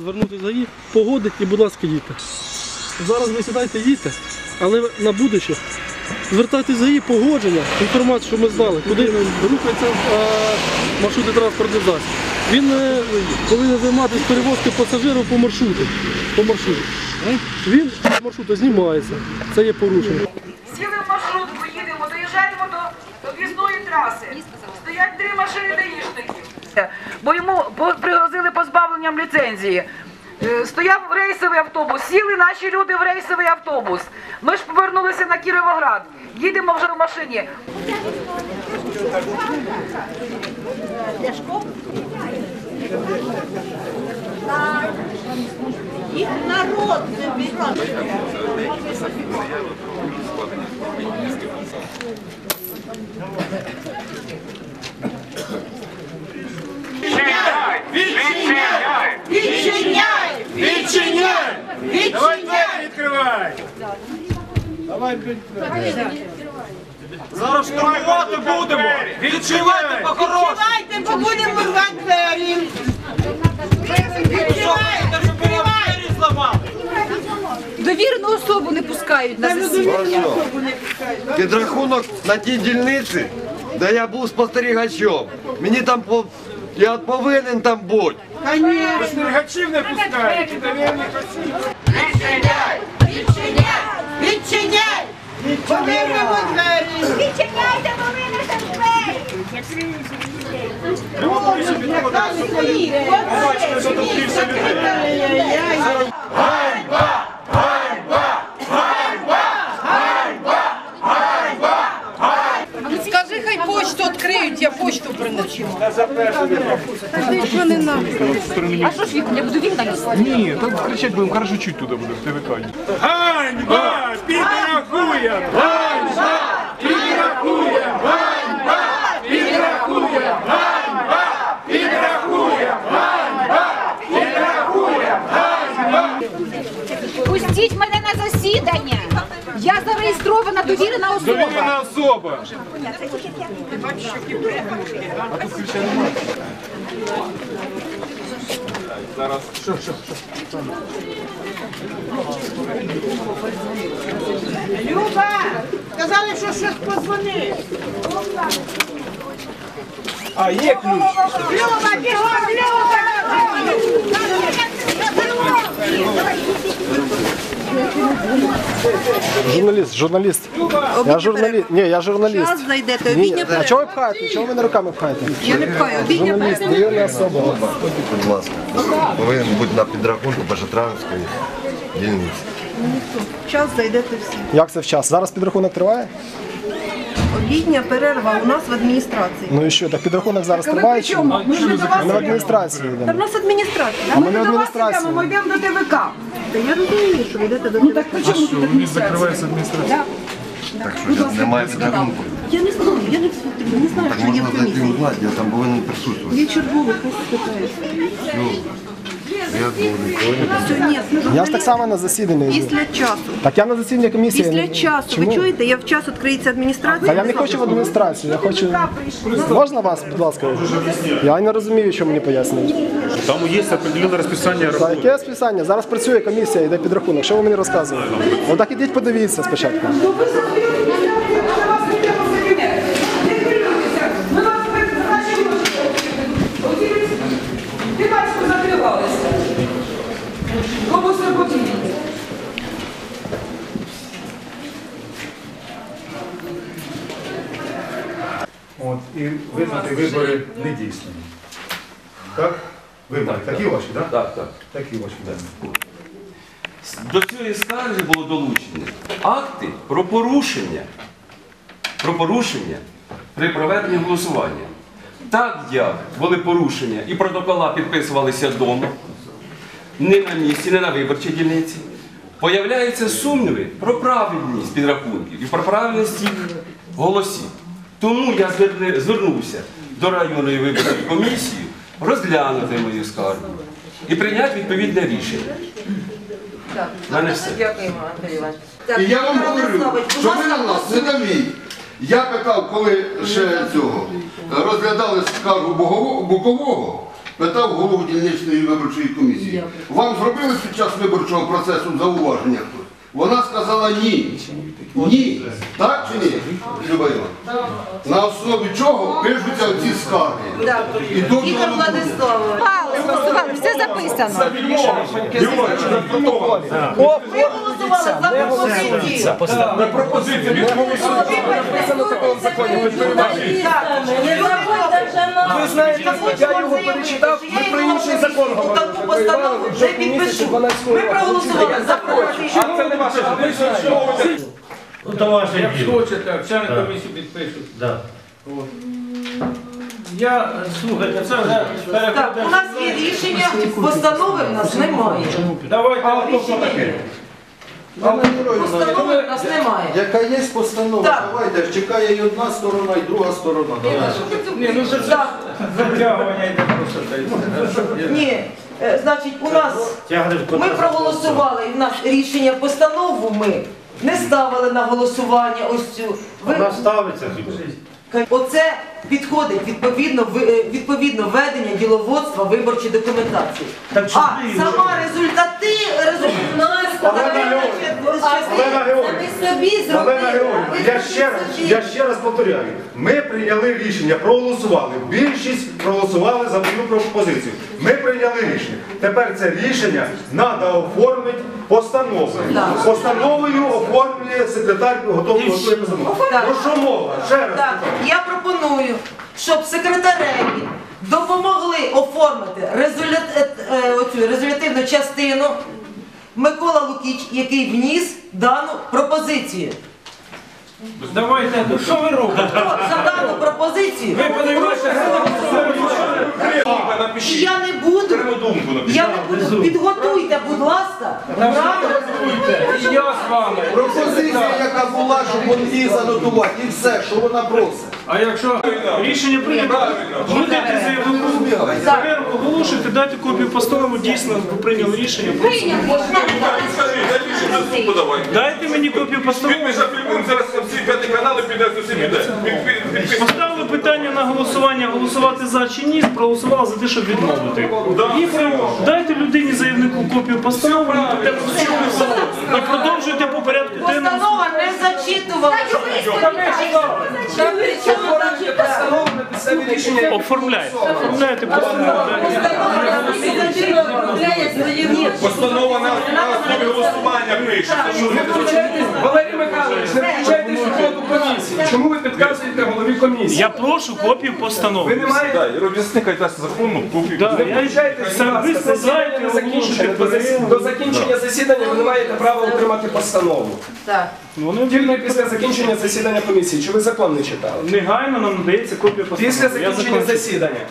Звернутися за її, погодить і, будь ласка, їдьте. Зараз ви сідайте, їдьте, але на будуще звертайтеся за її погодження, інформацію, що ми знали, куди рухається е, маршрутний транспортний засіб. Він е, повинен займатися перевозкою пасажирів по маршруту. По маршруту. Він з маршруту знімається. Це є порушення. Сіли в маршрутку, їдемо, доїжджаємо до об'їзної траси. Стоять три машини даїшників. Бо йому пригрозили позбавленням ліцензії. Е, Стояв рейсовий автобус, сіли наші люди в рейсовий автобус. Ми ж повернулися на Кіровоград. Їдемо вже в машині. Їх народ забирав. Відчиняй! Давай двері відкривай! Зараз штурмувати будемо! Відчувайте по-хорошому! Відчиняйте, бо будемо рвати двері! Зламали! Довірену особу не пускають на засідання. Підрахунок на тій дільниці, де я був спостерігачом. Мені там по... я повинен там бути. Спостерігачів не пускають! довірних осіб. Бачите, що тут більше людей. Скажи, хай почту відкриють, я почту принесу. А що ж вікна? Я буду вікна нести? Ні, так кричать будемо, хорошо чуть туди буде, в ТВК. Ганьба! Підрахуємо! Ганьба! Підрахуємо! Ганьба! Підрахуємо! Ганьба! Підрахуємо! Ганьба! Підрахуємо! Ганьба! Пустіть мене на засідання. Я зареєстрована довірена особа. Довірена особа! Люба! Казали, що щось подзвонив. А, є ключ! Люба, бігом, Журналіст, журналіст. Я журналіст. Ні, я журналіст. Зараз зайдете, Ні, обідня а чого ви пхаєте? Чого ви мене руками пхаєте? Я не пхаю, обідня Журналіст, перерва. довірена особа. Будь ласка, повинен бути на підрахунку Бажатранської дільниці. Час зайдете всі. Як це в час? Зараз підрахунок триває? Обідня перерва у нас в адміністрації. Ну і що, так підрахунок зараз триває чи ні? Ми в адміністрації Та в йдемо. нас адміністрація. А ми не в адміністрації. Ми йдемо до ТВК. Та я розумію, що ви йдете до ТВК. Він закривається адміністрація. Так що я- немає підрахунку. Я не знаю, я не, не знаю, Так що є можна в зайти комісії. узнати, я там повинен присутствувати. Є черговий, хай. Я ну, Я ж так само на засіданні. йду. Після часу. Так я на засіданні комісії. Після Ну, часу. чому? Ви чуєте, я в час відкриється адміністрація. Та я не хочу в адміністрацію, я хочу. Можна вас, будь ласка? Я не розумію, що мені пояснюють. Там є определенне розписання Та яке списання? Зараз працює комісія, йде підрахунок. Що ви мені розказуєте? Ну так ідіть подивіться спочатку. Ми вас наші Ти бачите, закривалися. Робус роботі. От, і визнати вибори недійсними. Так? Вибори. Такі ваші, так? Так, так. Такі ваші, так. До цієї скарги було долучені акти про порушення, про порушення при проведенні голосування. Так як були порушення і протокола підписувалися вдома, не на місці, не на виборчій дільниці, появляються сумніви про правильність підрахунків і про правильність їх голосів. Тому я звернувся до районної виборчої комісії розглянути мою скаргу і прийняти відповідне рішення. Мене все. Дякуємо, Андрій Іванович. І я вам говорю, що ви на нас не нові. Я питав, коли ще цього розглядали скаргу Букового, питав голову дільничної виборчої комісії. Вам зробили під час виборчого процесу зауваження хтось? Вона сказала ні. Ні. Так чи ні, Люба Івановна? На основі чого пишуться ці скарги? І то, Ігор Владиславович. Все записано. Ви голосували за пропозицію. На пропозицію від Ви знаєте, я його перечитав, ми про інший закон говорили. Таку постанову вже підпишу. Ми проголосували за пропозицію. А це не ваше. Ви що? То ваше Як хочете, члени комісії підпишуть. Я, слухайте, це вже Так, у нас є рішення, постанови в нас немає. Давайте. Постанови в нас немає. Яка є постанова? Так. Давайте, чекає і одна сторона, і друга сторона. Ні, ну це Так, затягування йде просто. та й все. ні, е, значить, у нас Ми проголосували в нас рішення постанову. Ми не ставили на голосування ось цю. Ви Вона ставиться хіба. оце підходить відповідно ви- е, відповідно ведення діловодства виборчої документації. Так що А сама результати Олена Георгіївна, Олена. Георгіївна, я ще раз, я ще раз повторяю. Ми прийняли рішення, проголосували. Більшість проголосували за мою пропозицію. Ми прийняли рішення. Тепер це рішення треба оформити постановою. Постановою оформлює секретар готовий готує постанову. Про що мова? Ще раз. Так, я пропоную, щоб секретареві допомогли оформити е, е, резолютивну частину Микола Лукіч, який вніс дану пропозицію. Давайте, ну що ви робите? Хто за дану пропозицію? Ви подивіться, І я не буду. Я не буду. Підготуйте, будь ласка, правильно. і я з вами. Пропозиція, яка була, щоб он її занотувати, і все, що вона просить. А якщо Рішення прийнято. Будете заявнику. Тепер оголошуйте, дайте копію постанови. Дійсно, ви прийняли рішення. Дайте мені копію постанови. Зараз всі п'яті канали піде з усім іде. Поставили питання на голосування, голосувати за чи ні, проголосували за те, щоб відмовити. І дайте людині заявнику копію постанови, і продовжуйте по порядку денному. Постанова не зачитувалася. Оформляйте. Оформляйте постанову. Постанова на основі голосування пише. Валерій Михайлович, не включайте роботу комісії. Чому ви підказуєте голові комісії? Я прошу копію Ви постанови. не маєте Роз'ясни, дасть законну копію. Не я- включайтеся, ви. До. До закінчення засідання ви не маєте права отримати постанову. Так. Вони Тільки після закінчення засідання комісії. Чи ви закон не читали? негайно нам надається копія постанови. Після Я закінчення засідання.